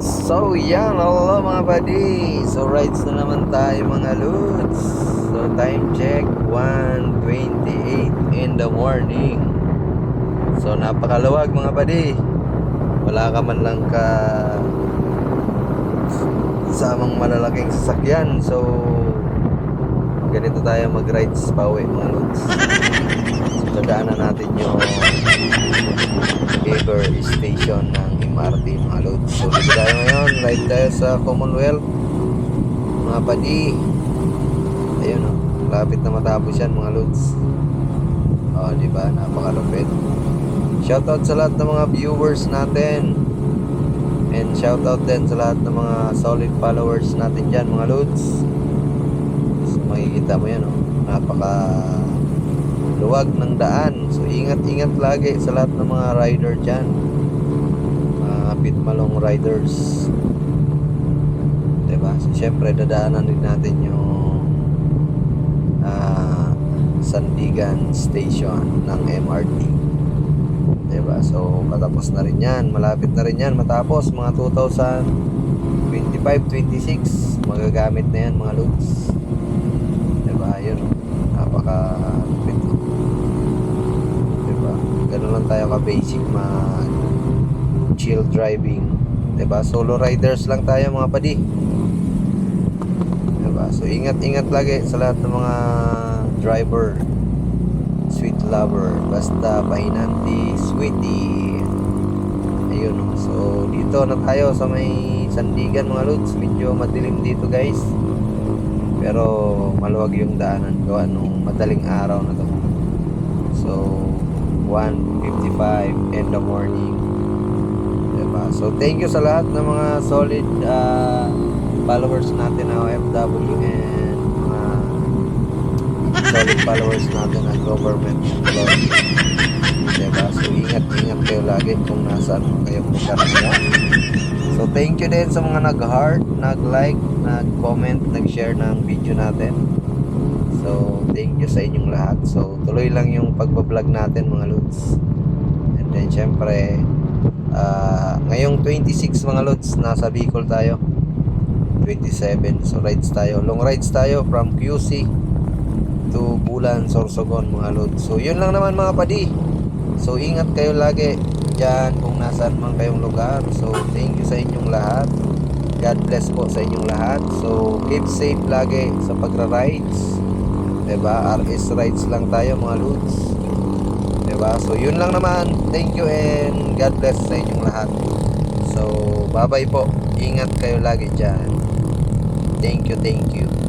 So yan, hello mga buddy. So rides na naman tayo mga Lods. So time check, 1.28 in the morning. So napakaluwag mga buddy. Wala ka man lang ka samang malalaking sasakyan. So ganito tayo mag-rides pa uwi mga Lods. So dadaanan natin yung Ever Station ng MRT mga Lods. So dito tayo ngayon, ride tayo sa Commonwealth. Mga padi. Ayun o, lapit na matapos yan mga Lods. O, di ba? Napakalupit. Shoutout sa lahat ng mga viewers natin. And shoutout din sa lahat ng mga solid followers natin dyan mga Lods. So makikita mo yan o. Napaka luwag ng daan. So ingat-ingat lagi sa lahat ng mga rider dyan. Mga pitmalong riders. Diba? So syempre dadaanan din natin yung ah, Sandigan Station ng MRT. Diba? So patapos na rin yan. Malapit na rin yan. Matapos mga 2025-26 magagamit na yan mga loads. Diba? Yun. Napaka. Diba? Ganun lang tayo ka-basic mag chill driving. Diba? Solo riders lang tayo mga padi. Diba? So ingat-ingat lagi sa lahat ng mga driver. Sweet lover. Basta pahinanti. Sweetie. Ayun. So dito na tayo sa may Sandigan mga lods. Medyo madilim dito guys. Pero maluwag yung daanan gawa nung madaling araw na to. So 1.55 in the morning. Diba? So thank you sa lahat ng mga solid ah, followers natin na OFW and mga solid followers natin ng government employees. Diba? So ingat-ingat kayo lagi kung nasaan lugar nila. So thank you din sa mga nag-heart, nag-like, nag-comment, nag-share ng video natin. So thank you sa inyong lahat. So tuloy lang yung pagbablog natin mga lods. And then syempre ah, ngayong 26 mga lods, nasa Bicol tayo. 27. So rides tayo. Long rides tayo from QC to Bulan, Sorsogon mga lods. So yun lang naman mga padi. So ingat kayo lagi dyan kung nasaan man kayong lugar. So thank you sa inyong lahat. God bless po sa inyong lahat. So keep safe lagi sa pagra-rides. 'Di ba? RS rides lang tayo mga lods. 'Di ba? So yun lang naman. Thank you and God bless sa inyong lahat. So bye-bye po. Ingat kayo lagi dyan. Thank you, thank you.